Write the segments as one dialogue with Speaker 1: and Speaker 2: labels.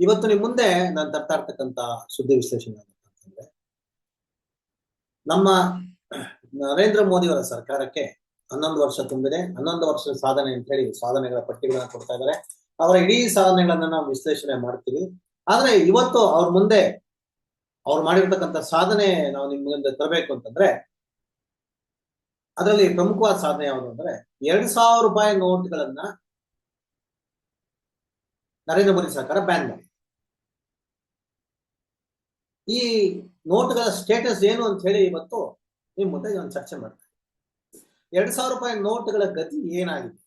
Speaker 1: ಇವತ್ತು ನಿಮ್ ಮುಂದೆ ನಾನು ತರ್ತಾ ಇರ್ತಕ್ಕಂತ ಸುದ್ದಿ ವಿಶ್ಲೇಷಣೆ ಅಂತಂದ್ರೆ ನಮ್ಮ ನರೇಂದ್ರ ಮೋದಿ ಅವರ ಸರ್ಕಾರಕ್ಕೆ ಹನ್ನೊಂದು ವರ್ಷ ತುಂಬಿದೆ. ಹನ್ನೊಂದು ವರ್ಷದ ಸಾಧನೆ ಅಂತ ಹೇಳಿ ಸಾಧನೆಗಳ ಪಟ್ಟಿಗಳನ್ನ ಕೊಡ್ತಾ ಇದ್ದಾರೆ. ಅವರ ಇಡೀ ಸಾಧನೆಗಳನ್ನ ನಾವು ವಿಶ್ಲೇಷಣೆ ಮಾಡ್ತೀವಿ. ಆದ್ರೆ ಇವತ್ತು ಅವ್ರ ಮುಂದೆ ಅವ್ರು ಮಾಡಿರ್ತಕ್ಕಂಥ ಸಾಧನೆ ನಾವು ನಿಮ್ ಮುಂದೆ ತರಬೇಕು ಅಂತಂದ್ರೆ, ಅದರಲ್ಲಿ ಪ್ರಮುಖವಾದ ಸಾಧನೆ ಯಾವುದು ಅಂದ್ರೆ, ಎರಡ್ ಸಾವಿರ ರೂಪಾಯಿ ನೋಟ್ಗಳನ್ನ ನರೇಂದ್ರ ಮೋದಿ ಸರ್ಕಾರ ಬ್ಯಾನ್ ಮಾಡಿ ಈ ನೋಟ್ಗಳ ಸ್ಟೇಟಸ್ ಏನು ಅಂತ ಹೇಳಿ ಇವತ್ತು ನಿಮ್ಮ ಮುಂದೆ ಒಂದು ಚರ್ಚೆ ಮಾಡ್ತಾರೆ. ಎರಡ್ ಸಾವಿರ ರೂಪಾಯಿ ನೋಟ್ಗಳ ಗತಿ ಏನಾಗಿದೆ?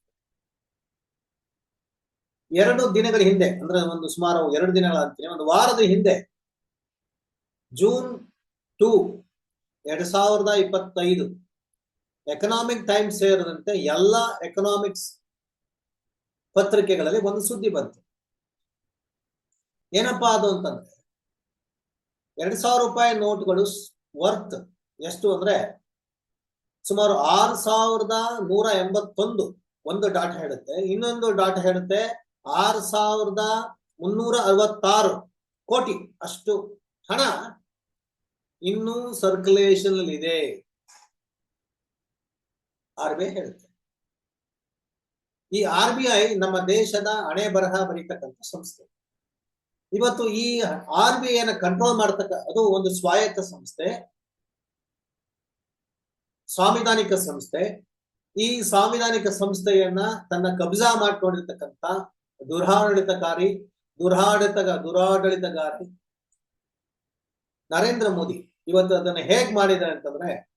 Speaker 1: ಎರಡು ದಿನಗಳ ಹಿಂದೆ, ಅಂದ್ರೆ ಒಂದು ಸುಮಾರು ಎರಡು ದಿನಗಳ ಅಂತೀನಿ ಒಂದು ವಾರದ ಹಿಂದೆ ಜೂನ್ ಟೂ ಎರಡ್ ಸಾವಿರದ ಇಪ್ಪತ್ತೈದು ಎಕನಾಮಿಕ್ ಟೈಮ್ಸ್ ಸೇರಿದಂತೆ ಎಲ್ಲ ಎಕನಾಮಿಕ್ಸ್ ಪತ್ರಿಕೆಗಳಲ್ಲಿ ಒಂದು ಸುದ್ದಿ ಬಂತು. ಏನಪ್ಪಾ ಅದು ಅಂತಂದ್ರೆ ಎರಡ್ ಸಾವಿರ ರೂಪಾಯಿ ನೋಟ್ಗಳು ವರ್ತ್ ಎಷ್ಟು ಅಂದ್ರೆ ಸುಮಾರು ಆರು ಸಾವಿರದ ನೂರ ಎಂಬತ್ತೊಂದು ಒಂದು ಡಾಟಾ ಹೇಳುತ್ತೆ. ಇನ್ನೊಂದು ಡಾಟಾ ಹೇಳುತ್ತೆ ಆರು ಸಾವಿರದ ಮುನ್ನೂರ ಅರವತ್ತಾರು ಕೋಟಿ. ಅಷ್ಟು ಹಣ ಇನ್ನೂ ಸರ್ಕ್ಯುಲೇಷನ್ ಇದೆ ಆರ್ ಬಿ ಐ ಹೇಳುತ್ತೆ. ಈ ಆರ್ ಬಿ ಐ ನಮ್ಮ ದೇಶದ ಹಣೆ ಬರಹ ಬರೀತಕ್ಕಂಥ ಸಂಸ್ಥೆ. ಇವತ್ತು ಈ ಆರ್ ಬಿ ಐನ ಕಂಟ್ರೋಲ್ ಮಾಡತಕ್ಕ ಅದು ಒಂದು ಸ್ವಾಯತ್ತ ಸಂಸ್ಥೆ, ಸಾಂವಿಧಾನಿಕ ಸಂಸ್ಥೆ. ಈ ಸಾಂವಿಧಾನಿಕ ಸಂಸ್ಥೆಯನ್ನ ತನ್ನ ಕಬ್ಜಾ ಮಾಡ್ಕೊಂಡಿರ್ತಕ್ಕಂಥ ದುರಾಡಳಿತಕಾರಿ ದುರಾಡಳಿತ ದುರಾಡಳಿತಗಾರಿ ನರೇಂದ್ರ ಮೋದಿ ಇವತ್ತು ಅದನ್ನ ಹೇಗ್ ಮಾಡಿದ್ದಾರೆ ಅಂತಂದ್ರೆ,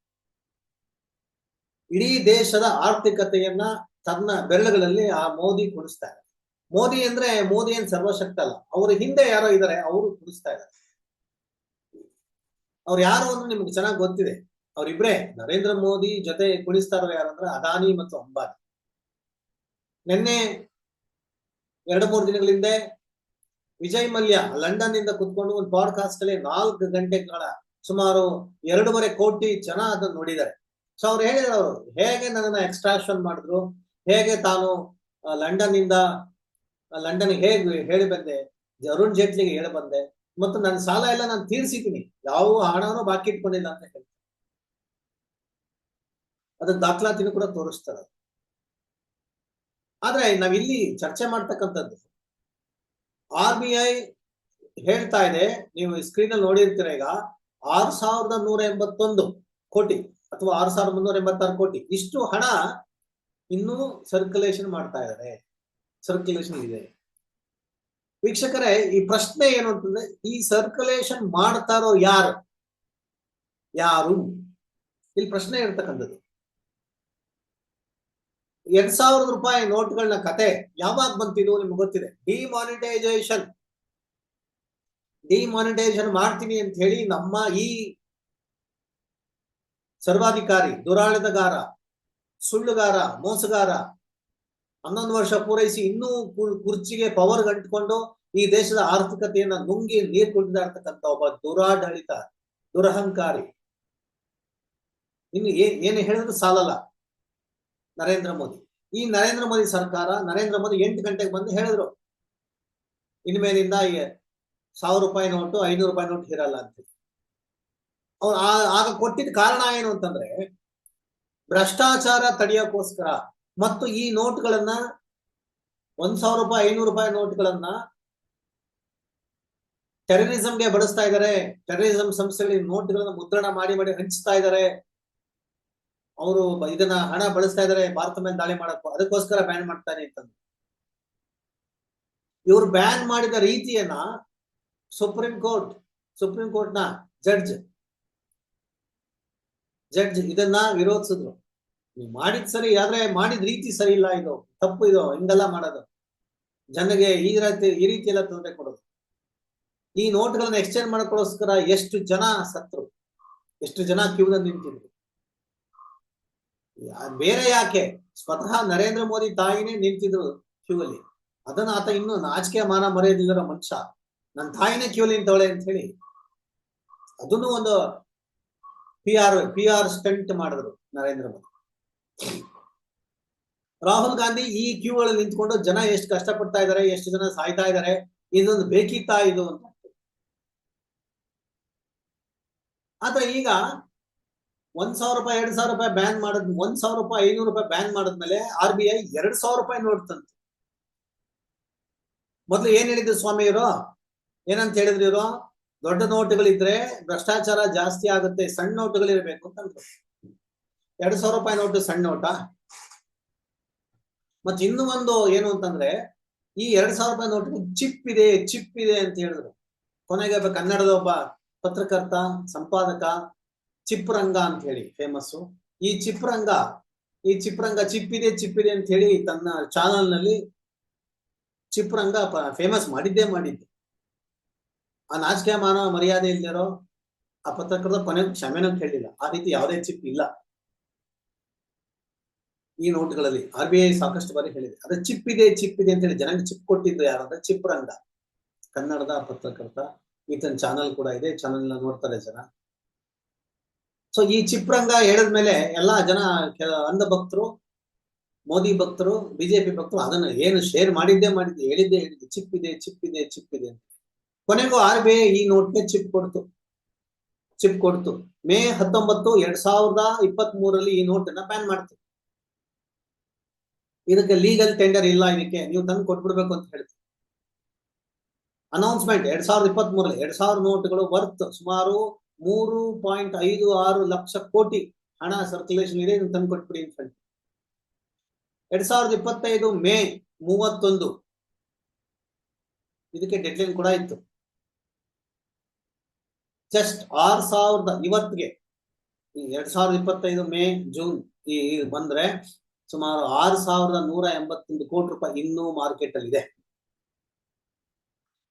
Speaker 1: ಇಡೀ ದೇಶದ ಆರ್ಥಿಕತೆಯನ್ನ ತನ್ನ ಬೆರಳುಗಳಲ್ಲಿ ಆ ಮೋದಿ ಕುಣಿಸ್ತಾರೆ. ಮೋದಿ ಅಂದ್ರೆ ಮೋದಿ ಏನ್ ಸರ್ವಶಕ್ತ ಅಲ್ಲ. ಅವ್ರ ಹಿಂದೆ ಯಾರೋ ಇದ್ದಾರೆ ಅವರು ಕುಡಿಸ್ತಾ ಇದ್ದಾರೆ ಅವ್ರು ಯಾರು ಅಂದ್ರೆ ನಿಮ್ಗೆ ಚೆನ್ನಾಗಿ ಗೊತ್ತಿದೆ. ಅವ್ರಿಬ್ರೇ ನರೇಂದ್ರ ಮೋದಿ ಜೊತೆ ಕುಣಿಸ್ತಾ ಇರೋ ಯಾರಂದ್ರೆ ಅದಾನಿ ಮತ್ತು ಅಂಬಾನಿ. ನಿನ್ನೆ ಎರಡು ಮೂರು ದಿನಗಳ ಹಿಂದೆ ವಿಜಯ್ ಮಲ್ಯ ಲಂಡನ್ನಿಂದ ಕುತ್ಕೊಂಡು ಒಂದು ಪಾಡ್ಕಾಸ್ಟ್ ಅಲ್ಲಿ ನಾಲ್ಕು ಗಂಟೆಗಳ ಸುಮಾರು ಎರಡೂವರೆ ಕೋಟಿ ಜನ ಅದನ್ನ ನೋಡಿದ್ದಾರೆ. ಸೊ ಅವ್ರು ಹೇಳಿದ್ರು ಅವರು ಹೇಗೆ ನನ್ನನ್ನ ಎಕ್ಸ್ಟ್ರಾಕ್ಷನ್ ಮಾಡಿದ್ರು? ಹೇಗೆ ತಾನು ಲಂಡನ್ನಿಂದ ಲಂಡನ್ ಹೇಗೆ ಹೇಳಿ ಬಂದೆ. ಅರುಣ್ ಜೇಟ್ಲಿಗೆ ಹೇಳಿ ಬಂದೆ. ಮತ್ತು ನನ್ನ ಸಾಲ ಎಲ್ಲ ನಾನು ತೀರ್ಸಿದ್ದೀನಿ. ಯಾವ ಹಣನೂ ಬಾಕಿ ಇಟ್ಕೊಂಡಿಲ್ಲ ಅಂತ ಹೇಳ್ತಾರೆ. ಅದ್ರ ದಾಖಲಾತಿನೂ ಕೂಡ ತೋರಿಸ್ತಾರೆ. ಆದ್ರೆ ನಾವಿಲ್ಲಿ ಚರ್ಚೆ ಮಾಡ್ತಕ್ಕಂಥದ್ದು. ಆರ್ ಬಿ ಐ ಹೇಳ್ತಾ ಇದೆ. ನೀವು ಸ್ಕ್ರೀನ್ ಅಲ್ಲಿ ನೋಡಿರ್ತೀರ ಈಗ, ಆರು ಸಾವಿರದ ನೂರ ಎಂಬತ್ತೊಂದು ಕೋಟಿ ಅಥವಾ ಆರು ಸಾವಿರದ ಮುನ್ನೂರ ಎಂಬತ್ತಾರು ಕೋಟಿ. ಇಷ್ಟು ಹಣ ಇನ್ನೂ ಸರ್ಕ್ಯುಲೇಷನ್ ಮಾಡ್ತಾ ಇದ್ದಾರೆ. ಸರ್ಕ್ಯುಲೇಷನ್ ಇದೆ. ವೀಕ್ಷಕರೇ, ಈ ಪ್ರಶ್ನೆ ಏನು ಅಂತಂದ್ರೆ, ಈ ಸರ್ಕ್ಯುಲೇಷನ್ ಮಾಡ್ತಾರೋ ಯಾರು? ಯಾರು? ಇಲ್ಲಿ ಪ್ರಶ್ನೆ ಇರ್ತಕ್ಕಂಥದ್ದು. ಎರಡ್ ಸಾವಿರದ ರೂಪಾಯಿ ನೋಟ್ಗಳನ್ನ ಕತೆ ಯಾವಾಗ ಬಂತಿದ್ದು ನಿಮ್ಗೆ ಗೊತ್ತಿದೆ? ಡಿಮಾನಿಟೈಸೇಷನ್ ಡಿಮಾನಿಟೈಸೇಷನ್ ಮಾಡ್ತೀನಿ ಅಂತ ಹೇಳಿ ನಮ್ಮ ಈ ಸರ್ವಾಧಿಕಾರಿ ದುರಾಳಿತಗಾರ ಸುಳ್ಳುಗಾರ, ಮೋಸಗಾರ ಹನ್ನೊಂದು ವರ್ಷ ಪೂರೈಸಿ ಇನ್ನೂ ಕುರ್ಚಿಗೆ ಪವರ್ ಗಂಟ್ಕೊಂಡು ಈ ದೇಶದ ಆರ್ಥಿಕತೆಯನ್ನ ನುಂಗಿ ನೀರು ಕುಡಿದಾಡ್ತಕ್ಕಂತ ಒಬ್ಬ ದುರಾಡಳಿತ, ದುರಹಂಕಾರಿ. ಇನ್ನು ಏ, ಏನು ಹೇಳಿದ್ರು ಸಾಲಲ್ಲ. ನರೇಂದ್ರ ಮೋದಿ. ಈ ನರೇಂದ್ರ ಮೋದಿ ಸರ್ಕಾರ ನರೇಂದ್ರ ಮೋದಿ ಎಂಟು ಗಂಟೆಗೆ ಬಂದು ಹೇಳಿದ್ರು. ಇನ್ಮೇಲಿಂದ ಸಾವಿರ ರೂಪಾಯಿ ನೋಟು, ಐನೂರು ರೂಪಾಯಿ ನೋಟ್ ಇರಲ್ಲ ಅಂತ ಅವ್ರು ಆಗ ಕೊಟ್ಟಿದ್ದ ಕಾರಣ ಏನು ಅಂತಂದ್ರೆ ಭ್ರಷ್ಟಾಚಾರ ತಡೆಯೋಕ್ಕೋಸ್ಕರ ಮತ್ತು ಈ ನೋಟ್ಗಳನ್ನ ಒಂದ್ ಸಾವಿರ ರೂಪಾಯಿ, ಐನೂರು ರೂಪಾಯಿ ನೋಟ್ಗಳನ್ನ ಟೆರರಿಸಂಗೆ ಬಳಸ್ತಾ ಇದ್ದಾರೆ ಟೆರರಿಸಂ ಸಂಸ್ಥೆಗಳಿಗೆ ನೋಟ್ಗಳನ್ನ ಮುದ್ರಣ ಮಾಡಿ ಮಾಡಿ ಹಂಚ್ತಾ ಇದ್ದಾರೆ ಅವರು ಇದನ್ನ ಹಣ ಬಳಸ್ತಾ ಇದ್ದಾರೆ ಭಾರತ ಮೇಲೆ ದಾಳಿ ಮಾಡಕ್ಕೂ ಅದಕ್ಕೋಸ್ಕರ ಬ್ಯಾನ್ ಮಾಡ್ತಾನೆ ಅಂತಂದು. ಇವರು ಬ್ಯಾನ್ ಮಾಡಿದ ರೀತಿಯನ್ನ ಸುಪ್ರೀಂ ಕೋರ್ಟ್ ಸುಪ್ರೀಂ ಕೋರ್ಟ್ನ ಜಡ್ಜ್ ಜಡ್ಜ್ ಇದನ್ನ ವಿರೋಧಿಸಿದ್ರು. ನೀವು ಮಾಡಿದ್ ಸರಿ ಆದ್ರೆ ಮಾಡಿದ ರೀತಿ ಸರಿ ಇಲ್ಲ ಇದು. ತಪ್ಪು ಇದು. ಹಿಂಗೆಲ್ಲ ಮಾಡೋದು. ಜನಗೆ ಈ ರೀತಿ ಈ ರೀತಿ ಎಲ್ಲ ತೊಂದರೆ ಕೊಡೋದು. ಈ ನೋಟ್ಗಳನ್ನ ಎಕ್ಸ್ಚೇಂಜ್ ಮಾಡ್ಕೊಳ್ಳೋಸ್ಕರ ಎಷ್ಟು ಜನ ಸತ್ರು? ಎಷ್ಟು ಜನ ಕ್ಯೂನಲ್ಲಿ ನಿಂತಿದ್ರು? ಬೇರೆ ಯಾಕೆ? ಸ್ವತಃ ನರೇಂದ್ರ ಮೋದಿ ತಾಯಿನೇ ನಿಂತಿದ್ರು ಕ್ಯೂ ಅಲ್ಲಿ ಅದನ್ನ ಆತ ಇನ್ನು ನಾಚಿಕೆ ಮಾನ ಮರೆಯದಿಲ್ಲರ ಮನುಷ್ಯ. ನನ್ನ ತಾಯಿನೇ ಕ್ಯೂ ಅಲ್ಲಿ ನಿಂತವಳೆ ಅಂತ ಹೇಳಿ. ಅದನ್ನು ಒಂದು P R P R stunt Narendra Narendra Modi. Rahul Gandhi ಈ ಕ್ಯೂ ಅಲ್ಲಿ ನಿಂತ್ಕೊಂಡು ಜನ ಎಷ್ಟು ಪಡ್ತಾ ಇದಾರೆ, ಎಷ್ಟು ಜನ ಸಾಯ್ತಾ ಇದಾರೆ, ಇದೊಂದು ಬೇಕಿತ್ತಾ ಇದು ಅಂತ ಆದ್ರೆ ಈಗ ಒಂದ್ ಸಾವಿರ ರೂಪಾಯಿ, ಎರಡ್ ಸಾವಿರ ರೂಪಾಯಿ ಬ್ಯಾನ್ ಮಾಡದ್, ಒಂದ್ ಸಾವಿರ ರೂಪಾಯಿ, ಐನೂರು ರೂಪಾಯಿ ಬ್ಯಾನ್ ಮಾಡಿದ್ಮೇಲೆ ಆರ್ ಬಿ ಐ ಎರಡ್ ಸಾವಿರ ರೂಪಾಯಿ ನೋಡ್ತಂತೆ. ತಂತು ಮೊದ್ಲು ಏನ್ ಹೇಳಿದ್ರು ಸ್ವಾಮಿ ಇವರು? ಏನಂತ ಹೇಳಿದ್ರು ಇವರು? ದೊಡ್ಡ ನೋಟುಗಳಿದ್ರೆ ಭ್ರಷ್ಟಾಚಾರ ಜಾಸ್ತಿ ಆಗುತ್ತೆ, ಸಣ್ಣ ನೋಟುಗಳಿರ್ಬೇಕು ಅಂತ ಅಂದ್ರು. ಎರಡ್ ಸಾವಿರ ರೂಪಾಯಿ ನೋಟು ಸಣ್ಣ ನೋಟ. ಮತ್ತೆ ಇನ್ನು ಒಂದು ಏನು ಅಂತಂದ್ರೆ, ಈ ಎರಡ್ ಸಾವಿರ ರೂಪಾಯಿ ನೋಟು ಚಿಪ್ ಇದೆ ಚಿಪ್ ಇದೆ ಅಂತ ಹೇಳಿದ್ರು. ಕೊನೆಗೆ ಕನ್ನಡದ ಒಬ್ಬ ಪತ್ರಕರ್ತ, ಸಂಪಾದಕ, ಚಿಪ್ರಂಗ ಅಂತ ಹೇಳಿ ಫೇಮಸ್ಸು ಈ ಚಿಪ್ರಂಗ ಈ ಚಿಪ್ರಂಗ ಚಿಪ್ ಇದೆ ಚಿಪ್ ಇದೆ ಅಂತ ಹೇಳಿ ತನ್ನ ಚಾನಲ್ನಲ್ಲಿ ಚಿಪ್ರಂಗ ಫೇಮಸ್ ಮಾಡಿದ್ದೇ ಮಾಡಿದ್ದೆ. ಆ ನಾಚಿಕೆ ಮಾನವ ಮರ್ಯಾದೆ ಇಲ್ದಿರೋ ಆ ಪತ್ರಕರ್ತ ಕೊನೆ ಕ್ಷಮೆನೂ ಕೇಳಿಲ್ಲ. ಆ ರೀತಿ ಯಾವುದೇ ಚಿಪ್ ಇಲ್ಲ. ಈ ನೋಟ್ಗಳಲ್ಲಿ ಆರ್ ಬಿ ಐ ಸಾಕಷ್ಟು ಬಾರಿ ಹೇಳಿದೆ. ಅದೇ ಚಿಪ್ ಇದೆ ಚಿಪ್ ಇದೆ ಅಂತ ಹೇಳಿ ಜನಕ್ಕೆ ಚಿಪ್ ಕೊಟ್ಟಿದ್ದು ಯಾರಂದ್ರೆ ಚಿಪ್ರಂಗ ಕನ್ನಡದ ಪತ್ರಕರ್ತ ಈತನ ಚಾನಲ್ ಕೂಡ ಇದೆ ಚಾನಲ್ ನೋಡ್ತಾರೆ ಜನ. ಸೊ ಈ ಚಿಪ್ರಂಗ ಹೇಳಿದ್ಮೇಲೆ ಎಲ್ಲಾ ಜನ ಅಂಧ ಭಕ್ತರು ಮೋದಿ ಭಕ್ತರು, ಬಿಜೆಪಿ ಭಕ್ತರು ಅದನ್ನ ಏನು ಶೇರ್ ಮಾಡಿದ್ದೇ ಮಾಡಿದ್ದೆ, ಹೇಳಿದ್ದೆ ಹೇಳಿದ್ದೆ ಚಿಪ್ ಇದೆ ಚಿಪ್ ಇದೆ ಚಿಪ್ ಇದೆ ಅಂತ ಕೊನೆಗೂ ಆರ್ ಬಿ ಐ ಈ ನೋಟ್ಗೆ ಚಿಪ್ ಕೊಡ್ತು. ಚಿಪ್ ಕೊಡ್ತು. ಮೇ ಹತ್ತೊಂಬತ್ತು, ಎರಡ್ ಸಾವಿರದ ಇಪ್ಪತ್ತ್ ಮೂರಲ್ಲಿ ಈ ನೋಟನ್ನ ಬ್ಯಾನ್ ಮಾಡ್ತು. ಇದಕ್ಕೆ ಲೀಗಲ್ ಟೆಂಡರ್ ಇಲ್ಲ ಇದಕ್ಕೆ, ನೀವು ತಂದು ಕೊಟ್ಬಿಡ್ಬೇಕು ಅಂತ ಹೇಳ್ತೀವಿ. ಅನೌನ್ಸ್ಮೆಂಟ್ ಎರಡ್ ಸಾವಿರದ ಇಪ್ಪತ್ತ್ ಮೂರಲ್ಲಿ ಎರಡ್ ಸಾವಿರ ನೋಟ್ಗಳು ವರ್ತ್ ಸುಮಾರು ಮೂರು ಪಾಯಿಂಟ್ ಐದು ಆರು ಲಕ್ಷ ಕೋಟಿ ಹಣ ಸರ್ಕ್ಯುಲೇಷನ್ ಇದೆ ನೀವು ತಂದು ಕೊಟ್ಬಿಡಿ ಅಂತ ಹೇಳಿ ಎರಡ್ ಸಾವಿರದ ಇಪ್ಪತ್ತೈದು ಮೇ ಮೂವತ್ತೊಂದು, ಇದಕ್ಕೆ ಡೆಡ್ಲೈನ್ ಕೂಡ ಇತ್ತು. ಜಸ್ಟ್ ಆರ್ ಸಾವಿರದ ಇವತ್ತಿಗೆ ಎರಡ್ ಸಾವಿರದ ಇಪ್ಪತ್ತೈದು ಮೇ, ಜೂನ್, ಈ ಬಂದ್ರೆ ಸುಮಾರು ಆರು ಸಾವಿರದ ನೂರ ಎಂಬತ್ತೊಂದು ಕೋಟಿ ರೂಪಾಯಿ ಇನ್ನೂ ಮಾರ್ಕೆಟ್ ಅಲ್ಲಿ ಇದೆ.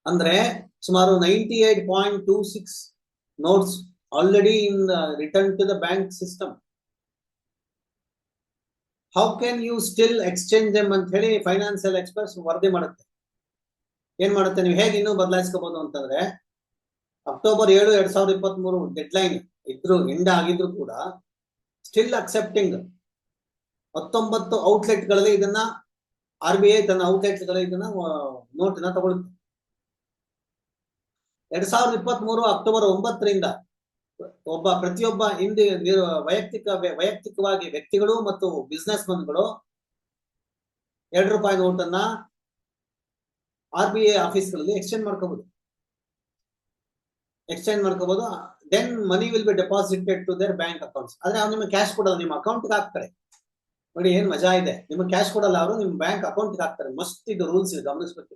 Speaker 1: ಅಂದ್ರೆ ಸುಮಾರು ninety eight point two six notes already in return to the bank system how can you still exchange them ಅಂತ ಹೇಳಿ ಫೈನಾನ್ಸಿಯಲ್ ಎಕ್ಸ್ಪರ್ಟ್ಸ್ ವರದಿ ಮಾಡುತ್ತೆ. ಏನ್ ಮಾಡುತ್ತೆ? ನೀವು ಹೇಗೆ ಇನ್ನೂ ಬದಲಾಯಿಸ್ಕೋಬಹುದು ಅಂತಂದ್ರೆ ಅಕ್ಟೋಬರ್ ಏಳು, ಎರಡ್ ಸಾವಿರದ ಇಪ್ಪತ್ತ್ ಮೂರು ಡೆಡ್ ಲೈನ್ ಇದ್ರು ಎಂಡ್ ಆಗಿದ್ರು ಕೂಡ ಸ್ಟಿಲ್ ಅಕ್ಸೆಪ್ಟಿಂಗ್ ಹತ್ತೊಂಬತ್ತು ಔಟ್ಲೆಟ್ಗಳಲ್ಲಿ ಇದನ್ನ ಆರ್ ಬಿ ಐ ತನ್ನ ಔಟ್ಲೆಟ್ಗಳಲ್ಲಿ ಇದನ್ನ ನೋಟ್ನ ತಗೊಳುತ್ತೆ ಎರಡ್ ಸಾವಿರದ ಇಪ್ಪತ್ತ್ ಮೂರು ಅಕ್ಟೋಬರ್ ಒಂಬತ್ತರಿಂದ ಒಬ್ಬ, ಪ್ರತಿಯೊಬ್ಬ ಹಿಂದಿ ವೈಯಕ್ತಿಕ ವೈಯಕ್ತಿಕವಾಗಿ ವ್ಯಕ್ತಿಗಳು ಮತ್ತು ಬಿಸ್ನೆಸ್ ಮನ್ಗಳು ಎರಡು ರೂಪಾಯಿ ನೋಟನ್ನ ಆರ್ ಬಿ ಐ ಆಫೀಸ್ಗಳಲ್ಲಿ ಎಕ್ಸ್ಚೇಂಜ್ ಮಾಡ್ಕೋಬಹುದು ಎಕ್ಸ್ಚೇಂಜ್ ಮಾಡ್ಕೋಬಹುದು then money will be deposited to their bank accounts ಆದ್ರೆ ಅವ್ರು ನಿಮಗೆ ಕ್ಯಾಶ್ ಕೊಡೋದು ನಿಮ್ಮ ಅಕೌಂಟ್ಗೆ ಹಾಕ್ತಾರೆ. ನೋಡಿ, ಏನ್ ಮಜಾ ಇದೆ. ನಿಮ್ಗೆ ಕ್ಯಾಶ್ ಕೊಡಲ್ಲ ಅವರು, ನಿಮ್ ಬ್ಯಾಂಕ್ ಅಕೌಂಟ್ಗೆ ಹಾಕ್ತಾರೆ. ಮಸ್ತ್ ಇದು ರೂಲ್ಸ್ ಇದೆ, ಗಮನಿಸ್ಬೇಕು.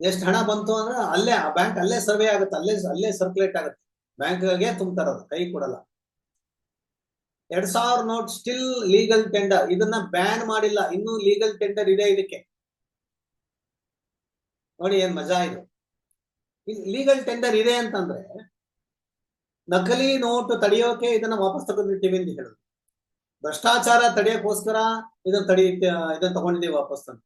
Speaker 1: ಎಷ್ಟು ಹಣ ಬಂತು ಅಂದ್ರೆ ಅಲ್ಲೇ, ಆ ಬ್ಯಾಂಕ್ ಅಲ್ಲೇ ಸರ್ವೆ ಆಗುತ್ತೆ, ಅಲ್ಲೇ ಅಲ್ಲೇ ಸರ್ಕ್ಯುಲೇಟ್ ಆಗುತ್ತೆ. ಬ್ಯಾಂಕ್ಗೆ ತುಂಬ್ತಾರ ಅದು ಕೈ ಕೊಡಲ್ಲ. ಎರಡ್ ಸಾವಿರ ನೋಟ್ ಸ್ಟಿಲ್ ಲೀಗಲ್ ಟೆಂಡರ್ ಇದನ್ನ ಬ್ಯಾನ್ ಮಾಡಿಲ್ಲ, ಇನ್ನೂ ಲೀಗಲ್ ಟೆಂಡರ್ ಇದೆ ಇದಕ್ಕೆ. ನೋಡಿ, ಏನ್ ಮಜಾ ಇದು. ಲೀಗಲ್ ಟೆಂಡರ್ ಇದೆ ಅಂತಂದ್ರೆ, ನಕಲಿ ನೋಟು ತಡೆಯೋಕೆ ಇದನ್ನ ವಾಪಸ್ ತಗೊಂಡಿರ್ತೀವಿ ಅಂತ ಹೇಳುದು. ಭ್ರಷ್ಟಾಚಾರ ತಡೆಯಕ್ಕೋಸ್ಕರ ಇದನ್ನ ತಡಿ, ಇದನ್ನ ತಗೊಂಡಿದ್ದೀವಿ ವಾಪಸ್ ಅಂತ.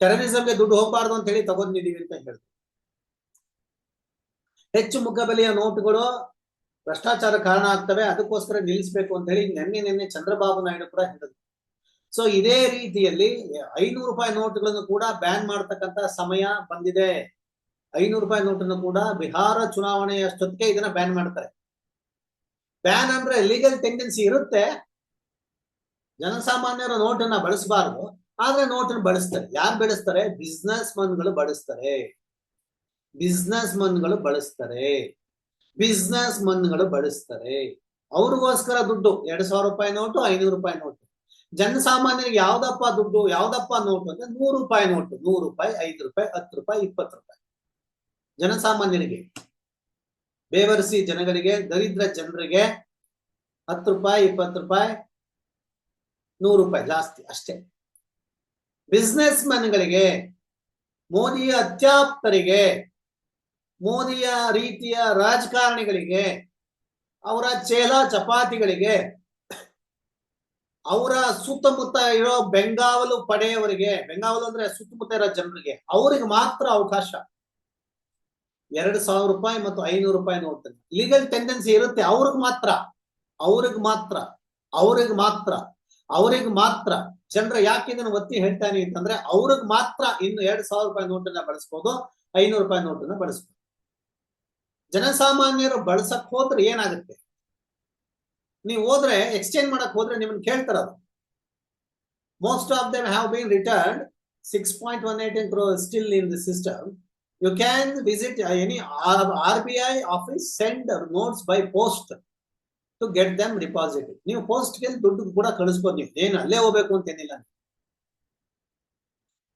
Speaker 1: ಟೆರರಿಸಂಗೆ ದುಡ್ಡು ಹೋಗ್ಬಾರ್ದು ಅಂತ ಹೇಳಿ ತಗೊಂಡಿದ್ದೀವಿ ಅಂತ ಹೇಳಿದ್ರು ಹೆಚ್ಚು ಮುಖಬೆಲೆಯ ನೋಟುಗಳು ಭ್ರಷ್ಟಾಚಾರ ಕಾರಣ ಆಗ್ತವೆ, ಅದಕ್ಕೋಸ್ಕರ ನಿಲ್ಲಿಸಬೇಕು ಅಂತ ಹೇಳಿ ನಿನ್ನೆ ನಿನ್ನೆ ಚಂದ್ರಬಾಬು ನಾಯ್ಡು ಕೂಡ ಹೇಳಿದ್ರು. ಸೊ ಇದೇ ರೀತಿಯಲ್ಲಿ ಐನೂರು ರೂಪಾಯಿ ನೋಟುಗಳನ್ನು ಕೂಡ ಬ್ಯಾನ್ ಮಾಡ್ತಕ್ಕಂತ ಸಮಯ ಬಂದಿದೆ. ಐನೂರು ರೂಪಾಯಿ ನೋಟನ್ನು ಕೂಡ ಬಿಹಾರ ಚುನಾವಣೆಯಷ್ಟೊತ್ತಿಗೆ ಇದನ್ನ ಬ್ಯಾನ್ ಮಾಡ್ತಾರೆ. ಬ್ಯಾನ್ ಅಂದ್ರೆ ಲೀಗಲ್ ಟೆಂಡೆನ್ಸಿ ಇರುತ್ತೆ ಜನಸಾಮಾನ್ಯರು ನೋಟನ್ನ ಬಳಸಬಾರದು, ಆದ್ರೆ ನೋಟನ್ನು ಬಳಸ್ತಾರೆ. ಯಾರು ಬಳಸ್ತಾರೆ? ಬಿಸ್ನೆಸ್ ಮನ್ಗಳು ಬಳಸ್ತಾರೆ. ಬಿಸ್ನೆಸ್ ಮನ್ಗಳು ಬಳಸ್ತಾರೆ. ಬಿಸ್ನೆಸ್ ಮನ್ಗಳು ಬಳಸ್ತಾರೆ. ಅವ್ರಿಗೋಸ್ಕರ ದುಡ್ಡು, ಎರಡ್ ಸಾವಿರ ರೂಪಾಯಿ ನೋಟು, ಐನೂರು ರೂಪಾಯಿ ನೋಟು. ಜನಸಾಮಾನ್ಯರಿಗೆ ಯಾವ್ದಪ್ಪ ದುಡ್ಡು, ಯಾವ್ದಪ್ಪ ನೋಟು ಅಂದ್ರೆ ನೂರು ರೂಪಾಯಿ ನೋಟು. ನೂರು ರೂಪಾಯಿ, ಐದು ರೂಪಾಯಿ, ಹತ್ತು ರೂಪಾಯಿ, ಇಪ್ಪತ್ತು ರೂಪಾಯಿ. ಜನಸಾಮಾನ್ಯರಿಗೆ, ಬೇವರಿಸಿ ಜನಗಳಿಗೆ, ದರಿದ್ರ ಜನರಿಗೆ ಹತ್ತು ರೂಪಾಯಿ, ಇಪ್ಪತ್ತು ರೂಪಾಯಿ ನೂರು ರೂಪಾಯಿ ಜಾಸ್ತಿ ಅಷ್ಟೇ. ಬಿಸ್ನೆಸ್ ಮನ್ಗಳಿಗೆ ಮೋದಿಯ ಅತ್ಯಾಪ್ತರಿಗೆ ಮೋದಿಯ ರೀತಿಯ ರಾಜಕಾರಣಿಗಳಿಗೆ, ಅವರ ಚೇಲ ಚಪಾತಿಗಳಿಗೆ, ಅವರ ಸುತ್ತಮುತ್ತ ಇರೋ ಬೆಂಗಾವಲು ಪಡೆಯವರಿಗೆ, ಬೆಂಗಾವಲು ಅಂದ್ರೆ ಸುತ್ತಮುತ್ತ ಇರೋ ಜನರಿಗೆ, ಅವ್ರಿಗೆ ಮಾತ್ರ ಅವಕಾಶ. ಎರಡು ಸಾವಿರ ರೂಪಾಯಿ ಮತ್ತು ಐನೂರು ರೂಪಾಯಿ ನೋಡ್ತಾರೆ ಲೀಗಲ್ ಟೆಂಡೆನ್ಸಿ ಇರುತ್ತೆ, ಅವ್ರಿಗೆ ಮಾತ್ರ. ಅವ್ರಿಗೆ ಮಾತ್ರ. ಅವ್ರಿಗೆ ಮಾತ್ರ. ಅವ್ರಿಗೆ ಮಾತ್ರ, ಜನರ ಯಾಕೆ ಇದನ್ನು ಒತ್ತಿ ಹೇಳ್ತಾನೆ ಅಂತಂದ್ರೆ ಅವ್ರಿಗೆ ಮಾತ್ರ ಇನ್ನು ಎರಡ್ ಸಾವಿರ ರೂಪಾಯಿ ನೋಟನ್ನ ಬಳಸ್ಬೋದು, ಐನೂರು ರೂಪಾಯಿ ನೋಟನ್ನ ಬಳಸ್ಬೋದು. ಜನಸಾಮಾನ್ಯರು ಬಳಸಕ್ ಹೋದ್ರೆ ಏನಾಗುತ್ತೆ? ನೀವು ಹೋದ್ರೆ ಎಕ್ಸ್ಚೇಂಜ್ ಮಾಡಕ್ ಹೋದ್ರೆ ನಿಮ್ಮನ್ನ ಕೇಳ್ತಾರ most of them have been return six point one eight crore still in the system you can visit any R B I office send notes by post to get them deposit ನೀವು ಪೋಸ್ಟ್ಗೆ ದುಡ್ಡು ಕೂಡ ಕಳಿಸ್ಬೋದು ನೀವು. ಏನು ಅಲ್ಲೇ ಹೋಗ್ಬೇಕು ಅಂತ ಏನಿಲ್ಲ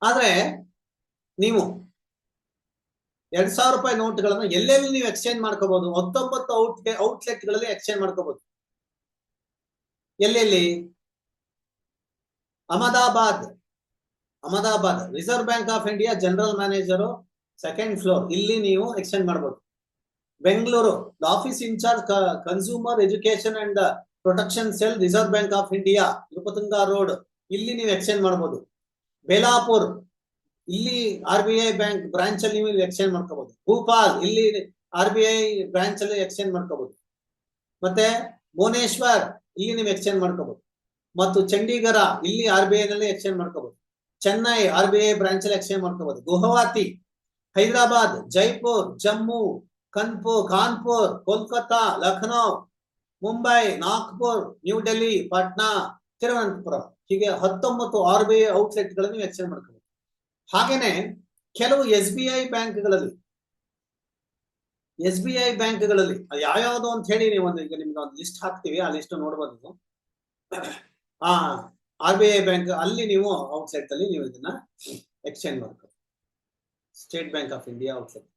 Speaker 1: ಆದ್ರೆ ನೀವು ಎರಡ್ ಸಾವಿರ ರೂಪಾಯಿ ನೋಟ್ಗಳನ್ನು ಎಲ್ಲೆಲ್ಲಿ ನೀವು ಎಕ್ಸ್ಚೇಂಜ್ ಮಾಡ್ಕೋಬಹುದು ಹತ್ತೊಂಬತ್ತು ಔಟ್ ಔಟ್ಲೆಟ್ಗಳಲ್ಲಿ ಎಕ್ಸ್ಚೇಂಜ್ ಮಾಡ್ಕೋಬಹುದು ಎಲ್ಲೆಲ್ಲಿ? Ahmedabad. Ahmedabad. Reserve Bank of India general manager second floor ಇಲ್ಲಿ ನೀವು ಎಕ್ಸ್ಚೇಂಜ್ ಮಾಡಬಹುದು Bengaluru the office incharge consumer education and protection cell Reserve Bank of India Nrupatunga road ಇಲ್ಲಿ ನೀವು ಎಕ್ಸ್ಚೇಂಜ್ ಮಾಡಬಹುದು ಬೇಲಾಪುರ್ ಇಲ್ಲಿ R B I bank branch ಅಲ್ಲಿ ನೀವು exchange ಮಾಡ್ಕೋಬಹುದು ಭೂಪಾಲ್ ಇಲ್ಲಿ ಆರ್ ಬಿ ಐ ಬ್ರಾಂಚ್ ಅಲ್ಲಿ ಎಕ್ಸ್ಚೇಂಜ್ ಮಾಡ್ಕೋಬಹುದು ಮತ್ತೆ ಭುವನೇಶ್ವರ್ ಇಲ್ಲಿ ನೀವು ಎಕ್ಸ್ಚೇಂಜ್ ಮಾಡ್ಕೋಬಹುದು ಮತ್ತು ಚಂಡೀಗಢ ಇಲ್ಲಿ ಆರ್ ಬಿ ಐ ನಲ್ಲಿ ಎಕ್ಸ್ಚೇಂಜ್ ಮಾಡ್ಕೋಬಹುದು Chennai R B I branch ಅಲ್ಲಿ ಎಕ್ಸ್ಚೇಂಜ್ ಮಾಡ್ಕೋಬಹುದು ಗುವಾಹತಿ ಹೈದರಾಬಾದ್ ಜೈಪುರ್ ಜಮ್ಮು ಕನ್ಪುರ್ ಕಾನ್ಪುರ್ ಕೋಲ್ಕತ್ತಾ ಲಖನೌ ಮುಂಬೈ ನಾಗ್ಪುರ್ ನ್ಯೂ ಡೆಲ್ಲಿ ಪಾಟ್ನಾ ತಿರುವನಂತಪುರ ಹೀಗೆ ಹತ್ತೊಂಬತ್ತು ಆರ್ ಬಿ ಐ ಗಳನ್ನು ಎಕ್ಸ್ಚೇಂಜ್ ಮಾಡ್ಕೋಬೇಕು ಹಾಗೇನೆ ಕೆಲವು ಎಸ್ ಬಿ ಐ ಬ್ಯಾಂಕ್ಗಳಲ್ಲಿ ಎಸ್ ಬಿ ಐ ಬ್ಯಾಂಕ್ಗಳಲ್ಲಿ ಯಾವ್ಯಾವ್ದು ಅಂತ ಹೇಳಿ ನೀವು ಒಂದು ಈಗ ನಿಮ್ಗೆ ಒಂದು ಲಿಸ್ಟ್ ಹಾಕ್ತೀವಿ, ಆ ಲಿಸ್ಟ್ ನೋಡ್ಬೋದು ನೀವು. ಆ ಆರ್ ಬಿ ಐ ಬ್ಯಾಂಕ್ ಅಲ್ಲಿ ನೀವು ಔಟ್ಲೆಟ್ ಅಲ್ಲಿ ನೀವು ಇದನ್ನ ಎಕ್ಸ್ಚೇಂಜ್ ಮಾಡ್ಕೋಬೇಕು State Bank of India outlet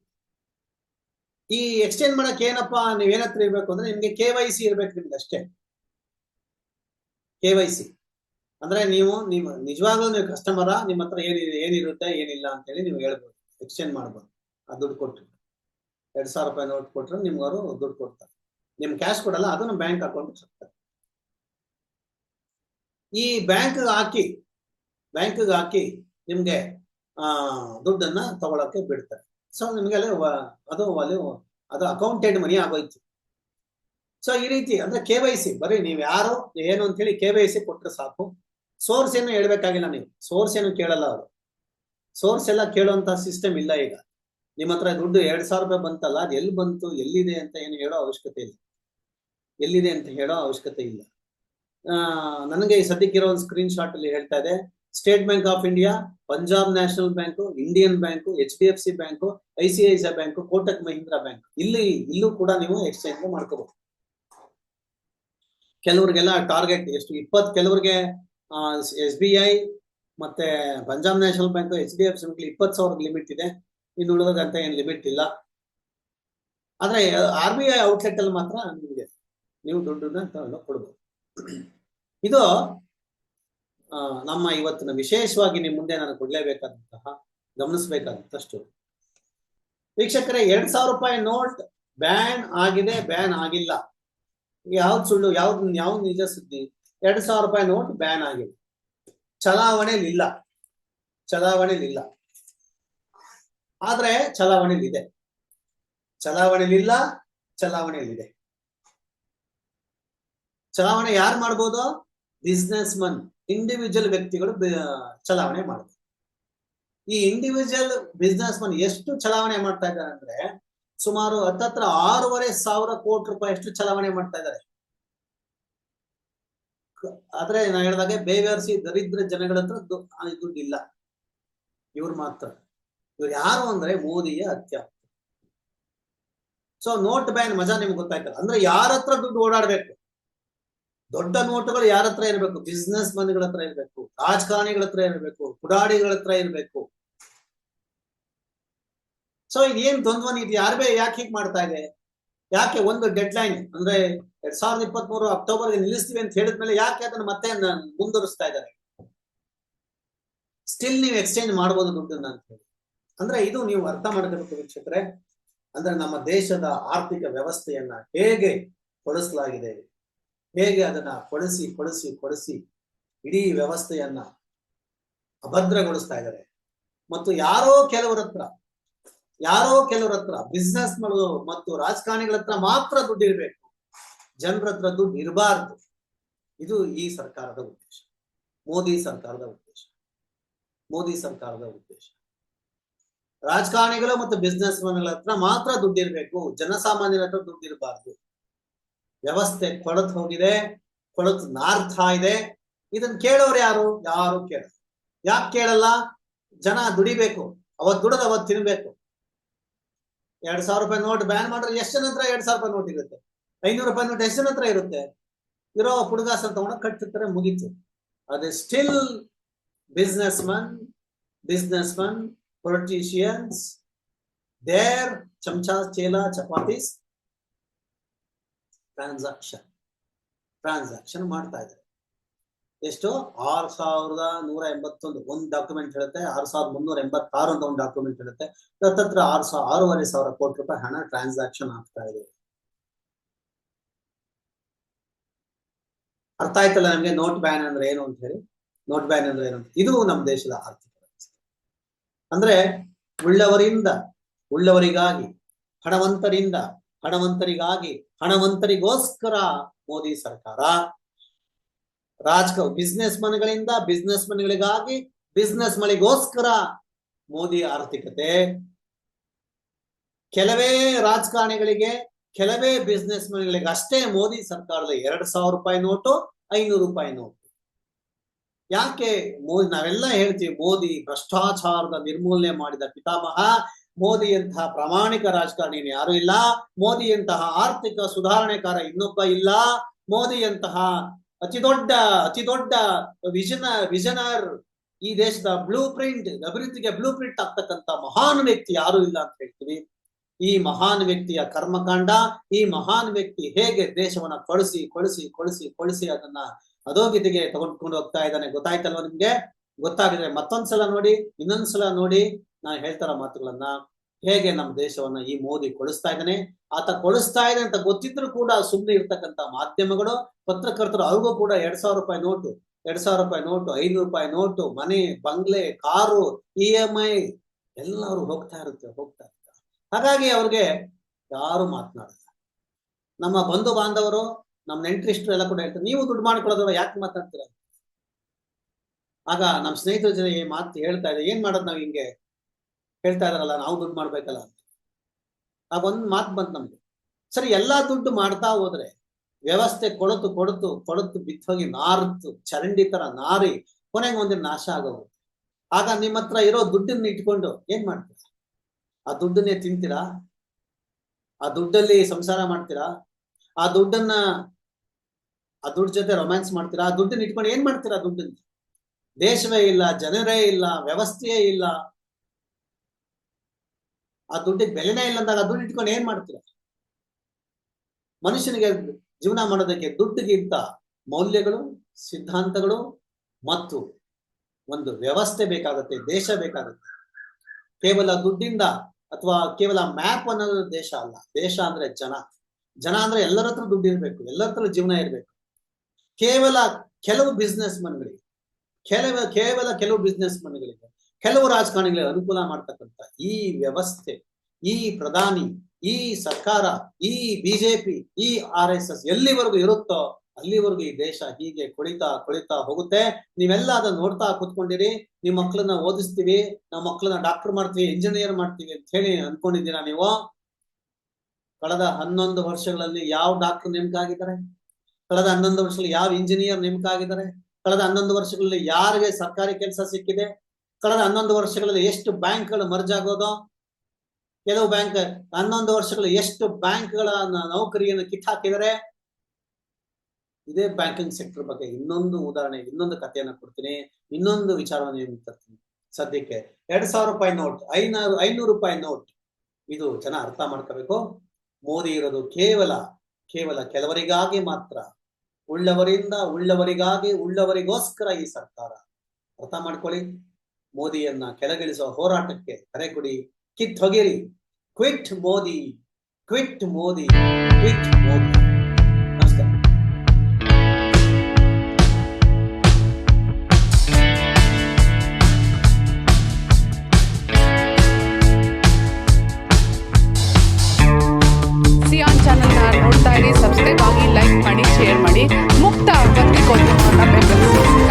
Speaker 1: ಈ ಎಕ್ಸ್ಚೇಂಜ್ ಮಾಡಕ್ ಏನಪ್ಪಾ ನೀವ್ ಏನತ್ರ ಇರ್ಬೇಕು ಅಂದ್ರೆ ನಿಮ್ಗೆ ಕೆ ವೈ ಸಿ ಇರ್ಬೇಕು ನಿಮ್ಗೆ ಅಷ್ಟೇ. ಕೆ ವೈ ಸಿ ಅಂದ್ರೆ ನೀವು ನಿಮ್, ನಿಜವಾಗ್ಲೂ ನೀವು ಕಸ್ಟಮರ ನಿಮ್ಮ ಹತ್ರ ಏನಿದೆ ಏನಿರುತ್ತೆ, ಏನಿಲ್ಲ ಅಂತ ಹೇಳಿ ನೀವು ಹೇಳ್ಬೋದು. ಎಕ್ಸ್ಚೇಂಜ್ ಮಾಡ್ಬೋದು. ಆ ದುಡ್ಡು ಕೊಟ್ಟು ಎರಡ್ ಸಾವಿರ ರೂಪಾಯಿ ನೋಟ್ ಕೊಟ್ರೆ ನಿಮ್ಗೆ ಅವರು ದುಡ್ಡು ಕೊಡ್ತಾರೆ. ನಿಮ್ ಕ್ಯಾಶ್ ಕೊಡಲ್ಲ, ಅದನ್ನ ಬ್ಯಾಂಕ್ ಅಕೌಂಟ್ ಹಾಕ್ತಾರೆ ಈ ಬ್ಯಾಂಕ್ ಹಾಕಿ ಬ್ಯಾಂಕ್ ಹಾಕಿ ನಿಮ್ಗೆ, ಆ, ದುಡ್ಡನ್ನ ತಗೊಳಕ್ಕೆ ಬಿಡ್ತಾರೆ. ಸೊ ನಿಮ್ಗೆ ಅಲ್ಲಿ ವ- ಅದು ಅಲ್ಲಿ ಅದು ಅಕೌಂಟೆಡ್ ಮನಿ ಆಗೋಯ್ತು. ಸೊ ಈ ರೀತಿ, ಅಂದ್ರೆ ಕೆ ವೈ ಸಿ ಬರೀ ನೀವು ಯಾರು, ಏನು ಅಂತ ಹೇಳಿ ಕೆ ವೈ ಸಿ ಕೊಟ್ರೆ ಸಾಕು. ಸೋರ್ಸ್ ಏನು ಹೇಳ್ಬೇಕಾಗಿಲ್ಲ ನೀವು. ಸೋರ್ಸ್ ಏನು ಕೇಳಲ್ಲ ಅವರು. ಸೋರ್ಸ್ ಎಲ್ಲ ಕೇಳುವಂತ ಸಿಸ್ಟಮ್ ಇಲ್ಲ ಈಗ. ನಿಮ್ಮ ಹತ್ರ ದುಡ್ಡು ಎರಡ್ ಸಾವಿರ ರೂಪಾಯಿ ಬಂತಲ್ಲ, ಅದು ಎಲ್ಲಿ ಬಂತು, ಎಲ್ಲಿದೆ ಅಂತ ಏನು ಹೇಳೋ ಅವಶ್ಯಕತೆ ಇಲ್ಲ. ಎಲ್ಲಿದೆ ಅಂತ ಹೇಳೋ ಅವಶ್ಯಕತೆ ಇಲ್ಲ. ನನಗೆ ಈ ಸದ್ಯಕ್ಕಿರೋ ಒಂದು ಸ್ಕ್ರೀನ್ ಶಾಟ್ ಅಲ್ಲಿ ಹೇಳ್ತಾ ಇದೆ. State bank of India Punjab national bank Indian bank H D F C bank I C I C bank Kotak Mahindra bank ಇಲ್ಲಿ, ಇಲ್ಲೂ ಕೂಡ ನೀವು ಎಕ್ಸ್ಚೇಂಜ್ ಮಾಡ್ಕೋಬಹುದು ಕೆಲವರಿಗೆಲ್ಲ ಟಾರ್ಗೆಟ್ ಎಷ್ಟು? ಇಪ್ಪತ್ತು ಕೆಲವರಿಗೆ ಎಸ್ ಬಿ ಐ ಮತ್ತೆ Punjab National Bank H D F C ಇಪ್ಪತ್ತು ಸಾವಿರ ಲಿಮಿಟ್ ಇದೆ. ಇನ್ನು ಉಳಿದಂತ ಏನು ಲಿಮಿಟ್ ಇಲ್ಲ. ಆದ್ರೆ ಆರ್ ಬಿ ಐ ಔಟ್ಲೆಟ್ ಅಲ್ಲಿ ಮಾತ್ರ ನಿಮಗೆ ನೀವು ದುಡ್ಡನ್ನ ತಗೊಂಡು ಕೊಡ್ಬೋದು. ಇದು ನಮ್ಮ ಇವತ್ತಿನ ವಿಶೇಷವಾಗಿ ನಿಮ್ಮ ಮುಂದೆ ನಾನು ಕೊಡ್ಲೇಬೇಕಾದಂತಹ ಗಮನಿಸಬೇಕಾದಂತಷ್ಟು ವೀಕ್ಷಕರೇ, ಎರಡ್ ಸಾವಿರ ರೂಪಾಯಿ ನೋಟ್ ಬ್ಯಾನ್ ಆಗಿದೆ, ಬ್ಯಾನ್ ಆಗಿಲ್ಲ. ಯಾವ್ದು ಸುಳ್ಳು, ಯಾವ್ದು ಯಾವ್ದು ನಿಜ ಸುದ್ದಿ? ಎರಡ್ ಸಾವಿರ ರೂಪಾಯಿ ನೋಟ್ ಬ್ಯಾನ್ ಆಗಿದೆ. ಚಲಾವಣೆಲಿಲ್ಲ ಚಲಾವಣೆಲಿಲ್ಲ ಆದ್ರೆ ಚಲಾವಣೆಲಿದೆ ಚಲಾವಣೆಲಿಲ್ಲ ಚಲಾವಣೆಯಲ್ಲಿದೆ ಚಲಾವಣೆ ಯಾರು ಮಾಡ್ಬೋದು? ಬಿಸ್ನೆಸ್ ಮನ್ ಇಂಡಿವಿಜುವಲ್ ವ್ಯಕ್ತಿಗಳು ಚಲಾವಣೆ ಮಾಡಿದ್ರು ಈ ಇಂಡಿವಿಜುವಲ್ ಬಿಸ್ನೆಸ್ ಮನ್ ಎಷ್ಟು ಚಲಾವಣೆ ಮಾಡ್ತಾ ಇದ್ದಾರೆ ಅಂದ್ರೆ ಸುಮಾರು ಹತ್ತತ್ರ ಆರೂವರೆ ಸಾವಿರ ಕೋಟಿ ರೂಪಾಯಿ ಎಷ್ಟು ಚಲಾವಣೆ ಮಾಡ್ತಾ ಇದ್ದಾರೆ. ಆದ್ರೆ ನಾ ಹೇಳಿದಾಗೆ ಬೇವರ್ಸಿ ದರಿದ್ರ ಜನಗಳ ಹತ್ರ ದುಡ್ಡು ಇಲ್ಲ. ಇವ್ರು ಮಾತ್ರ. ಇವ್ರು ಯಾರು ಅಂದ್ರೆ ಮೋದಿಯ ಅತ್ಯ ಸೊ ನೋಟ್ ಬ್ಯಾನ್ ಮಜಾ ನಿಮ್ಗೆ ಗೊತ್ತಾಯ್ತಲ್ಲ. ಅಂದ್ರೆ ಯಾರ ಹತ್ರ ದುಡ್ಡು ಓಡಾಡ್ಬೇಕು? ದೊಡ್ಡ ನೋಟುಗಳು ಯಾರ ಹತ್ರ ಇರಬೇಕು? ಬಿಸ್ನೆಸ್ ಮನ್ಗಳ ಹತ್ರ ಇರಬೇಕು, ರಾಜಕಾರಣಿಗಳ ಹತ್ರ ಇರಬೇಕು ಪುಡಾಡಿಗಳ ಹತ್ರ ಇರಬೇಕು. ಸೊ ಇದೇನ್ ದ್ವಂದ್ವ ಇದು ಯಾರು ಯಾಕೆ ಹೀಗೆ ಮಾಡ್ತಾ ಇದೆ? ಯಾಕೆ ಒಂದು ಡೆಡ್ ಲೈನ್ ಅಂದ್ರೆ ಎರಡ್ ಸಾವಿರದ ಇಪ್ಪತ್ತ್ ಮೂರು ಅಕ್ಟೋಬರ್ಗೆ ನಿಲ್ಲಿಸ್ತೀವಿ ಅಂತ ಹೇಳಿದ್ಮೇಲೆ ಯಾಕೆ ಅದನ್ನ ಮತ್ತೆ ಮುಂದುವರಿಸ್ತಾ ಇದ್ದಾರೆ? ಸ್ಟಿಲ್ ನೀವು ಎಕ್ಸ್ಚೇಂಜ್ ಮಾಡ್ಬೋದು ದುಡ್ಡನ್ನ ಅಂತ ಹೇಳಿ. ಅಂದ್ರೆ ಇದು ನೀವು ಅರ್ಥ ಮಾಡ್ಕೋಬೇಕು ವೀಕ್ಷಕರೇ. ಅಂದ್ರೆ ನಮ್ಮ ದೇಶದ ಆರ್ಥಿಕ ವ್ಯವಸ್ಥೆಯನ್ನ ಹೇಗೆ ಕೊಡಿಸಲಾಗಿದೆ ಹೇಗೆ ಅದನ್ನ ಕೊಡಿಸಿ ಕೊಡಿಸಿ ಕೊಡಿಸಿ ಇಡೀ ವ್ಯವಸ್ಥೆಯನ್ನ ಅಭದ್ರಗೊಳಿಸ್ತಾ ಇದ್ದಾರೆ. ಮತ್ತು ಯಾರೋ ಕೆಲವರ ಹತ್ರ, ಯಾರೋ ಕೆಲವರ ಹತ್ರ ಬಿಸ್ನೆಸ್ ಮತ್ತು ರಾಜಕಾರಣಿಗಳ ಹತ್ರ ಮಾತ್ರ ದುಡ್ಡು ಇರಬೇಕು. ಜನರ ಹತ್ರ ದುಡ್ಡು ಇರಬಾರ್ದು. ಇದು ಈ ಸರ್ಕಾರದ ಉದ್ದೇಶ. ಮೋದಿ ಸರ್ಕಾರದ ಉದ್ದೇಶ. ಮೋದಿ ಸರ್ಕಾರದ ಉದ್ದೇಶ. ರಾಜಕಾರಣಿಗಳು ಮತ್ತು ಬಿಸ್ನೆಸ್ ಮನ್ಗಳ ಹತ್ರ ಮಾತ್ರ ದುಡ್ಡಿರ್ಬೇಕು ಜನಸಾಮಾನ್ಯರ ಹತ್ರ ದುಡ್ಡು ಇರಬಾರ್ದು. ವ್ಯವಸ್ಥೆ ಕೊಳತು ಹೋಗಿದೆ ಕೊಳತು ನಾರ್ಥ ಇದೆ. ಇದನ್ನ ಕೇಳೋರು ಯಾರು? ಯಾರು ಕೇಳ ಯಾಕೆ ಕೇಳಲ್ಲ? ಜನ ದುಡಿಬೇಕು. ಅವತ್ ದುಡದ ಅವತ್ ತಿನ್ಬೇಕು. ಎರಡ್ ಸಾವಿರ ರೂಪಾಯಿ ನೋಟ್ ಬ್ಯಾನ್ ಮಾಡಿದ್ರೆ ಎಷ್ಟು ಜನ ಹತ್ರ ಎರಡ್ ಸಾವಿರ ರೂಪಾಯಿ ನೋಟ್ ಇರುತ್ತೆ? ಐನೂರು ರೂಪಾಯಿ ನೋಟ್ ಎಷ್ಟು ನಂತರ ಇರುತ್ತೆ? ಇರೋ ಪುಡುಗಾಸ ತಗೊಂಡು ಕಟ್ಟಿರ್ತಾರೆ ಮುಗೀತು. ಅದೇ still businessman businessman politicians their ಚಮಚ ಚೇಲಾ ಚಪಾತೀಸ್ ಟ್ರಾನ್ಸಾಕ್ಷನ್ ಟ್ರಾನ್ಸಾಕ್ಷನ್ ಮಾಡ್ತಾ ಇದ್ದಾರೆ. ಎಷ್ಟು? ಆರು ಸಾವಿರದ ನೂರ ಎಂಬತ್ತೊಂದು. ಒಂದು ಡಾಕ್ಯುಮೆಂಟ್ ಹೇಳುತ್ತೆ, ಆರು ಸಾವಿರದ ಮುನ್ನೂರ ಎಂಬತ್ತಾರು ಅಂತ ಒಂದು ಡಾಕ್ಯುಮೆಂಟ್ ಹೇಳುತ್ತೆ. ತತ್ರ ಆರು ಸಾವಿರ ಆರೂವರೆ ಸಾವಿರ ಕೋಟಿ ರೂಪಾಯಿ ಹಣ ಟ್ರಾನ್ಸಾಕ್ಷನ್ ಆಗ್ತಾ ಇದೆ. ಅರ್ಥ ಆಯ್ತಲ್ಲ ನಮ್ಗೆ? ನೋಟ್ ಬ್ಯಾನ್ ಅಂದ್ರೆ ಏನು ಅಂತ ಹೇಳಿ? ನೋಟ್ ಬ್ಯಾನ್ ಅಂದ್ರೆ ಏನು ಇದು ನಮ್ಮ ದೇಶದ ಆರ್ಥಿಕ ವ್ಯವಸ್ಥೆ. ಅಂದ್ರೆ ಉಳ್ಳವರಿಂದ, ಉಳ್ಳವರಿಗಾಗಿ, ಹಣವಂತರಿಂದ ಹಣವಂತರಿಗಾಗಿ, ಹಣವಂತರಿಗೋಸ್ಕರ ಮೋದಿ ಸರ್ಕಾರ. ರಾಜಕ ಬಿಸ್ನೆಸ್ ಮನ್ಗಳಿಂದ ಬಿಸ್ನೆಸ್ ಮನ್ಗಳಿಗಾಗಿ ಬಿಸ್ನೆಸ್ ಮಳಿಗೋಸ್ಕರ ಮೋದಿ ಆರ್ಥಿಕತೆ. ಕೆಲವೇ ರಾಜಕಾರಣಿಗಳಿಗೆ, ಕೆಲವೇ ಬಿಸ್ನೆಸ್ ಮನ್ಗಳಿಗೆ ಅಷ್ಟೇ ಮೋದಿ ಸರ್ಕಾರದ ಎರಡ್ ಸಾವಿರ ರೂಪಾಯಿ ನೋಟು, ಐನೂರು ರೂಪಾಯಿ ನೋಟು. ಯಾಕೆ ಮೋದಿ ನಾವೆಲ್ಲ ಹೇಳ್ತೀವಿ ಮೋದಿ ಭ್ರಷ್ಟಾಚಾರದ ನಿರ್ಮೂಲನೆ ಮಾಡಿದ ಪಿತಾಮಹ ಮೋದಿಯಂತಹ ಪ್ರಾಮಾಣಿಕ ರಾಜಕಾರಣಿ ಯಾರು ಇಲ್ಲ. ಮೋದಿಯಂತಹ ಆರ್ಥಿಕ ಸುಧಾರಣೆಕಾರ ಇನ್ನೊಬ್ಬ ಇಲ್ಲ. ಮೋದಿಯಂತಹ ಅತಿ ದೊಡ್ಡ ಅತಿ ದೊಡ್ಡ ವಿಜನ, ವಿಜನರ್ ಈ ದೇಶದ ಬ್ಲೂ ಪ್ರಿಂಟ್, ಅಭಿವೃದ್ಧಿಗೆ ಬ್ಲೂ ಪ್ರಿಂಟ್ ಆಗ್ತಕ್ಕಂತ ಮಹಾನ್ ವ್ಯಕ್ತಿ ಯಾರು ಇಲ್ಲ ಅಂತ ಹೇಳ್ತೀವಿ. ಈ ಮಹಾನ್ ವ್ಯಕ್ತಿಯ ಕರ್ಮಕಾಂಡ, ಈ ಮಹಾನ್ ವ್ಯಕ್ತಿ ಹೇಗೆ ದೇಶವನ್ನ ಕೊಳಿಸಿ, ಕೊಳಸಿ ಕೊಳಸಿ ಕೊಳಸಿ ಅದನ್ನ ಅಧೋಗತಿಗೆ ತಗೊಂಡ್ಕೊಂಡು ಹೋಗ್ತಾ ಇದ್ದಾನೆ ಗೊತ್ತಾಯ್ತಲ್ವ ನಿಮ್ಗೆ? ಗೊತ್ತಾಗಿದ್ರೆ ಮತ್ತೊಂದ್ಸಲ ನೋಡಿ, ಇನ್ನೊಂದ್ಸಲ ನೋಡಿ. ನಾನು ಹೇಳ್ತಾರ ಮಾತುಗಳನ್ನ ಹೇಗೆ ನಮ್ಮ ದೇಶವನ್ನ ಈ ಮೋದಿ ಕೊಳಿಸ್ತಾ ಇದ್ದಾನೆ, ಆತ ಕೊಳಿಸ್ತಾ ಇದೆ ಅಂತ ಗೊತ್ತಿದ್ರು ಕೂಡ ಸುಮ್ಮನೆ ಇರ್ತಕ್ಕಂತ ಮಾಧ್ಯಮಗಳು, ಪತ್ರಕರ್ತರು ಅವ್ರಿಗೂ ಕೂಡ ಎರಡ್ ಸಾವಿರ ರೂಪಾಯಿ ನೋಟು, ಎರಡ್ ಸಾವಿರ ರೂಪಾಯಿ ನೋಟು, ಐನೂರು ರೂಪಾಯಿ ನೋಟು, ಮನೆ, ಬಂಗ್ಲೆ, ಕಾರು, ಇ ಎಂ ಐ ಎಲ್ಲರೂ ಹೋಗ್ತಾ ಇರುತ್ತೆ, ಹೋಗ್ತಾ ಇರ್ತಾರೆ ಹಾಗಾಗಿ ಅವ್ರಿಗೆ ಯಾರು ಮಾತನಾಡಲ್ಲ. ನಮ್ಮ ಬಂಧು ಬಾಂಧವರು, ನಮ್ಮ ನೆಂಟರಿಷ್ಟರು ಎಲ್ಲ ಕೂಡ ಹೇಳ್ತಾರೆ, ನೀವು ದುಡ್ಡು ಮಾಡ್ಕೊಳ್ಳೋದ್ರ ಯಾಕೆ ಮಾತಾಡ್ತೀರ ಆಗ ನಮ್ಮ ಸ್ನೇಹಿತರ ಜೊತೆ ಮಾತು ಹೇಳ್ತಾ ಇದೆ ಏನ್ ಮಾಡೋದು ನಾವು ಹಿಂಗೆ? ಹೇಳ್ತಾ ಇದಾರಲ್ಲ, ನಾವು ದುಡ್ಡು ಮಾಡ್ಬೇಕಲ್ಲ ಅಂತ. ಆಗ ಒಂದ್ ಮಾತು ಬಂತು ನಮ್ಗೆ. ಸರಿ, ಎಲ್ಲಾ ದುಡ್ಡು ಮಾಡ್ತಾ ಹೋದ್ರೆ ವ್ಯವಸ್ಥೆ ಕೊಳತು ಕೊಡತು ಕೊಳತು ಬಿತ್ತೋಗಿ ನಾರ್ತು, ಚರಂಡಿ ತರ ನಾರಿ ಕೊನೆಗೆ ಒಂದಿನ ನಾಶ ಆಗೋದು ಆಗ ನಿಮ್ಮ ಹತ್ರ ಇರೋ ದುಡ್ಡನ್ನ ಇಟ್ಕೊಂಡು ಏನ್ ಮಾಡ್ತೀರಾ? ಆ ದುಡ್ಡನ್ನೇ ತಿಂತೀರಾ? ಆ ದುಡ್ಡಲ್ಲಿ ಸಂಸಾರ ಮಾಡ್ತೀರಾ? ಆ ದುಡ್ಡನ್ನ, ಆ ದುಡ್ಡು ಜೊತೆ ರೊಮ್ಯಾನ್ಸ್ ಮಾಡ್ತೀರಾ? ಆ ದುಡ್ಡನ್ನ ಇಟ್ಕೊಂಡು ಏನ್ ಮಾಡ್ತೀರಾ ದುಡ್ಡನ್ನ? ದೇಶವೇ ಇಲ್ಲ, ಜನರೇ ಇಲ್ಲ, ವ್ಯವಸ್ಥೆಯೇ ಇಲ್ಲ. ಆ ದುಡ್ಡಿಗೆ ಬೆಲೆನೇ ಇಲ್ಲ ಅಂದಾಗ ದುಡ್ಡು ಇಟ್ಕೊಂಡು ಏನ್ ಮಾಡ್ತೀರಾ? ಮನುಷ್ಯನಿಗೆ ಜೀವನ ಮಾಡೋದಕ್ಕೆ ದುಡ್ಡಿಗಿಂತ ಮೌಲ್ಯಗಳು, ಸಿದ್ಧಾಂತಗಳು ಮತ್ತು ಒಂದು ವ್ಯವಸ್ಥೆ ಬೇಕಾಗುತ್ತೆ, ದೇಶ ಬೇಕಾಗುತ್ತೆ. ಕೇವಲ ದುಡ್ಡಿಂದ ಅಥವಾ ಕೇವಲ ಮ್ಯಾಪ್ ಅನ್ನೋದು ದೇಶ ಅಲ್ಲ. ದೇಶ ಅಂದ್ರೆ ಜನ. ಜನ ಅಂದ್ರೆ ಎಲ್ಲರ ಹತ್ರ ದುಡ್ಡು ಇರಬೇಕು, ಎಲ್ಲರ ಹತ್ರ ಜೀವನ ಇರಬೇಕು. ಕೇವಲ ಕೆಲವು ಬಿಸ್ನೆಸ್ ಮನ್ಗಳಿಗೆ ಕೆಲವು ಕೇವಲ ಕೆಲವು ಬಿಸ್ನೆಸ್ ಮನ್ಗಳಿಗೆ ಕೆಲವು ರಾಜಕಾರಣಿಗಳಿಗೆ ಅನುಕೂಲ ಮಾಡ್ತಕ್ಕಂಥ ಈ ವ್ಯವಸ್ಥೆ, ಈ ಪ್ರಧಾನಿ, ಈ ಸರ್ಕಾರ, ಈ ಬಿಜೆಪಿ, ಈ ಆರ್ ಎಸ್ ಎಸ್ ಎಲ್ಲಿವರೆಗೂ ಇರುತ್ತೋ ಅಲ್ಲಿವರೆಗೂ ಈ ದೇಶ ಹೀಗೆ ಕೊಳಿತಾ ಕೊಳಿತಾ ಹೋಗುತ್ತೆ. ನೀವೆಲ್ಲ ಅದನ್ನ ನೋಡ್ತಾ ಕೂತ್ಕೊಂಡಿರಿ. ನಿಮ್ ಮಕ್ಕಳನ್ನ ಓದಿಸ್ತೀವಿ. ನಮ್ಮ ಮಕ್ಕಳನ್ನ ಡಾಕ್ಟರ್ ಮಾಡ್ತೀವಿ, ಇಂಜಿನಿಯರ್ ಮಾಡ್ತೀವಿ ಅಂತ ಹೇಳಿ ಅನ್ಕೊಂಡಿದ್ದೀರಾ ನೀವು? ಕಳೆದ ಹನ್ನೊಂದು ವರ್ಷಗಳಲ್ಲಿ ಯಾವ ಡಾಕ್ಟರ್ ನೇಮಕ ಆಗಿದ್ದಾರೆ ಕಳೆದ ಹನ್ನೊಂದು ವರ್ಷಗಳಲ್ಲಿ ಯಾವ ಇಂಜಿನಿಯರ್ ನೇಮಕ ಆಗಿದ್ದಾರೆ ಕಳೆದ ಹನ್ನೊಂದು ವರ್ಷಗಳಲ್ಲಿ ಯಾರಿಗೆ ಸರ್ಕಾರಿ ಕೆಲಸ ಸಿಕ್ಕಿದೆ? ಕಳೆದ ಹನ್ನೊಂದು ವರ್ಷಗಳಲ್ಲಿ ಎಷ್ಟು ಬ್ಯಾಂಕ್ಗಳು ಮರ್ಜ್ ಆಗೋದು, ಕೆಲವು ಬ್ಯಾಂಕ್ ಹನ್ನೊಂದು ವರ್ಷಗಳು ಎಷ್ಟು ಬ್ಯಾಂಕ್ಗಳ ನೌಕರಿಯನ್ನು ಕಿತ್ತಾಕಿದರೆ, ಇದೇ ಬ್ಯಾಂಕಿಂಗ್ ಸೆಕ್ಟರ್ ಬಗ್ಗೆ ಇನ್ನೊಂದು ಉದಾಹರಣೆ, ಇನ್ನೊಂದು ಕಥೆಯನ್ನು ಕೊಡ್ತೀನಿ, ಇನ್ನೊಂದು ವಿಚಾರವನ್ನು ಏನು ತರ್ತೀನಿ. ಸದ್ಯಕ್ಕೆ ಎರಡ್ ಸಾವಿರ ರೂಪಾಯಿ ನೋಟ್, ಐನೂರು ಐನೂರು ರೂಪಾಯಿ ನೋಟ್, ಇದು ಜನ ಅರ್ಥ ಮಾಡ್ಕೋಬೇಕು. ಮೋದಿ ಇರೋದು ಕೇವಲ ಕೇವಲ ಕೆಲವರಿಗಾಗಿ ಮಾತ್ರ, ಉಳ್ಳವರಿಂದ ಉಳ್ಳವರಿಗಾಗಿ ಉಳ್ಳವರಿಗೋಸ್ಕರ ಈ ಸರ್ಕಾರ. ಅರ್ಥ ಮಾಡ್ಕೊಳ್ಳಿ. ಮೋದಿಯನ್ನ ಕೆಳಗಿಳಿಸುವ ಹೋರಾಟಕ್ಕೆ ಕರೆ ಕೊಡಿ. ಕಿತ್ ಹೊಗೆರಿ quit Modi. Quit Modi. Quit Modi.